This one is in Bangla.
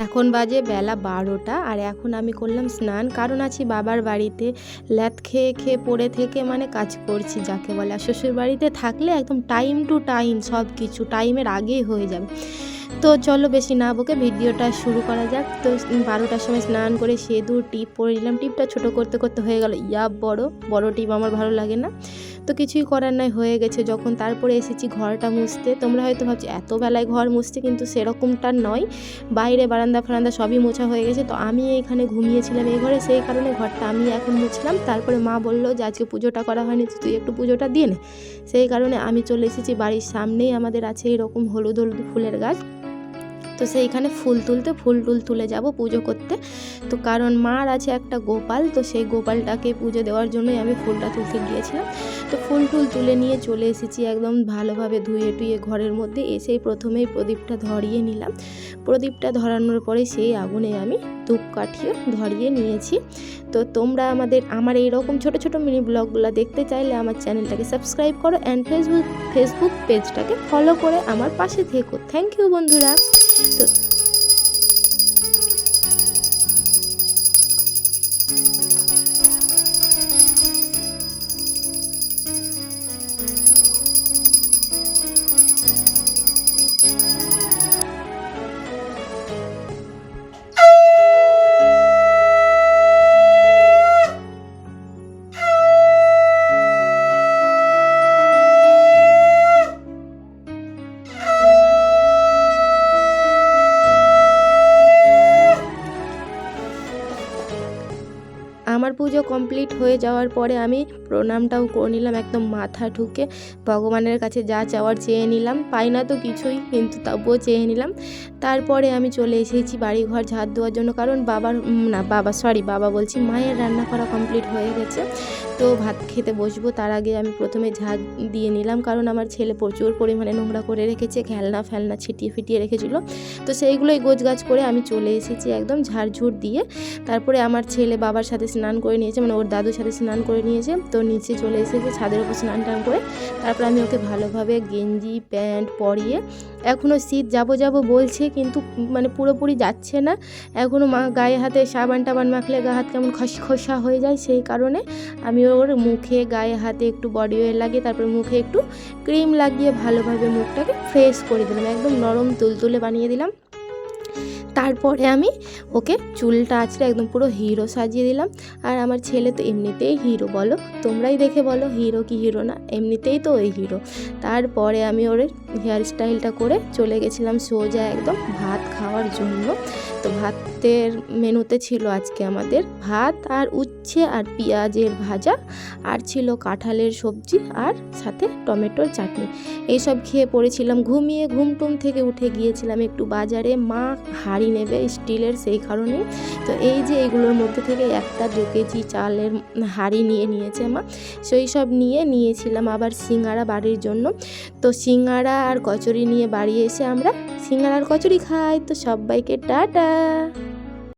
এখন বাজে বেলা বারোটা আর এখন আমি করলাম স্নান। কারণ আছি বাবার বাড়িতে। ল্যাত খেয়ে খেয়ে পড়ে থেকে মানে কাজ করছি, যাকে বলে। আর শ্বশুর বাড়িতে থাকলে একদম টাইম টু টাইম সব কিছু টাইমের আগেই হয়ে যাবে। তো চলো বেশি না বকে ভিডিওটা শুরু করা যাক। তো বারোটার সময় স্নান করে সেদুর, টিপ পরে নিলাম। টিপটা ছোট করতে করতে হয়ে গেল। ইয়া বড় বড় টিপ আমার ভালো লাগে না। তো কিছুই করার নয় হয়ে গেছে। যখন তারপরে এসেছি ঘরটা মুছতে, তোমরা হয়তো ভাবছ, এত বেলায় ঘর মুছতে? কিন্তু সেরকমটা নয়। বাইরে বারান্দা ফারান্দা সবই মোছা হয়ে গেছে। তো আমি এইখানে ঘুমিয়েছিলাম এই ঘরে। সেই কারণে ঘরটা আমি এখন মুছলাম। তারপরে মা বলল যে, আজকে পুজোটা করা হয়নি তুই একটু পুজোটা দিয়ে নে। সেই কারণে আমি চলে এসেছি বাড়ির সামনেই। আমাদের আছে এরকম হলুদ হলুদ ফুলের গাছ। তো সেইখানে ফুল তুলতে, ফুল টুল তুলে যাব পুজো করতে। তো কারণ মার আছে একটা গোপাল, তো সেই গোপালটাকে পুজো দেওয়ার জন্যই আমি ফুলটা তুলতে গিয়েছিলাম। তো ফুল টুল তুলে নিয়ে চলে এসেছি একদম ভালোভাবে ধুয়ে টুয়ে ঘরের মধ্যে। এসেই প্রথমেই প্রদীপটা ধরিয়ে নিলাম। প্রদীপটা ধরানোর পরে সেই আগুনে আমি ধূপ কাঠিয়ে ধরিয়ে নিয়েছি। তো তোমরা আমাদের, আমার এই রকম ছোট ছোট মিনি ব্লগগুলো দেখতে চাইলে আমার চ্যানেলটাকে সাবস্ক্রাইব করো অ্যান্ড ফেসবুক ফেসবুক পেজটাকে ফলো করে আমার পাশে থেকো। থ্যাংক ইউ বন্ধুরা। তো আমার পুজো কমপ্লিট হয়ে যাওয়ার পরে আমি প্রণামটাও করে নিলাম, একদম মাথা ঠুকে ভগবানের কাছে যা চাওয়ার চেয়ে নিলাম। পাই না তো কিছুই, কিন্তু তবুও চেয়ে নিলাম। তারপরে আমি চলে এসেছি বাড়ি ঘর ঝাড় দেওয়ার জন্য, কারণ বাবার না, বাবা সরি বাবা বলছি মায়ের রান্না করা কমপ্লিট হয়ে গেছে। তো ভাত খেতে বসবো, তার আগে আমি প্রথমে ঝাড় দিয়ে নিলাম, কারণ আমার ছেলে প্রচুর পরিমাণে নোংরা করে রেখেছে, খেলনা ফেলনা ছিটিয়ে ফিটিয়ে রেখেছিল। তো সেইগুলোই গোছগাছ করে আমি চলে এসেছি একদম ঝাড়ঝুড় দিয়ে। তারপরে আমার ছেলে বাবার সাথে স্নান করে নিয়েছে মানে ওর দাদুর সাথে স্নান করে নিয়েছে। তো নিচে চলে এসেছে ছাদের উপর স্নান টান করে। তারপর আমি ওকে ভালোভাবে গেঞ্জি, প্যান্ট পরিয়ে এখনও শীত যাব যাব বলছে, কিন্তু মানে পুরোপুরি যাচ্ছে না। এখনও মা গায়ে হাতে সাবান টাবান মাখলে গা হাত কেমন খসখসা হয়ে যায় সেই কারণে আমি ওর মুখে গায়ে হাতে একটু বডি অয়েল লাগিয়ে, তারপর মুখে একটু ক্রিম লাগিয়ে ভালোভাবে মুখটাকে ফ্রেশ করে দিলাম। একদম নরম তুলতুলে বানিয়ে দিলাম। তারপরে আমি ওকে চুলটা আঁচড়ে একদম পুরো হিরো সাজিয়ে দিলাম। আর আমার ছেলে তো এমনিতেই হিরো, বলো? তোমরাই দেখে বলো, হিরো কি হিরো না? এমনিতেই তো ওই হিরো। তারপরে আমি ওর হেয়ার স্টাইলটা করে চলে গেছিলাম সোজা একদম ভাত খাওয়ার জন্য। তো ভাতের মেনুতে ছিল আজকে আমাদের ভাত আর উচ্ছে আর পেঁয়াজের ভাজা, আর ছিল কাঁঠালের সবজি আর সাথে টমেটোর চাটনি। এইসব খেয়ে পড়েছিলাম, ঘুমিয়ে ঘুমটুম থেকে উঠে গিয়েছিলাম একটু বাজারে। মা হাঁড়ি নেবে স্টিলের সেই কারণে। তো এই যে এগুলোর মধ্যে থেকে একটা দু কেজি চালের হাঁড়ি নিয়ে নিয়েছে মা। সেই সব নিয়ে নিয়েছিলাম আবার সিঙ্গারা বাড়ির জন্য। তো সিঙ্গারা আর কচুরি নিয়ে বাড়ি এসে আমরা সিঙ্গারা আর কচুরি খাই। তো সবাইকে টাটা।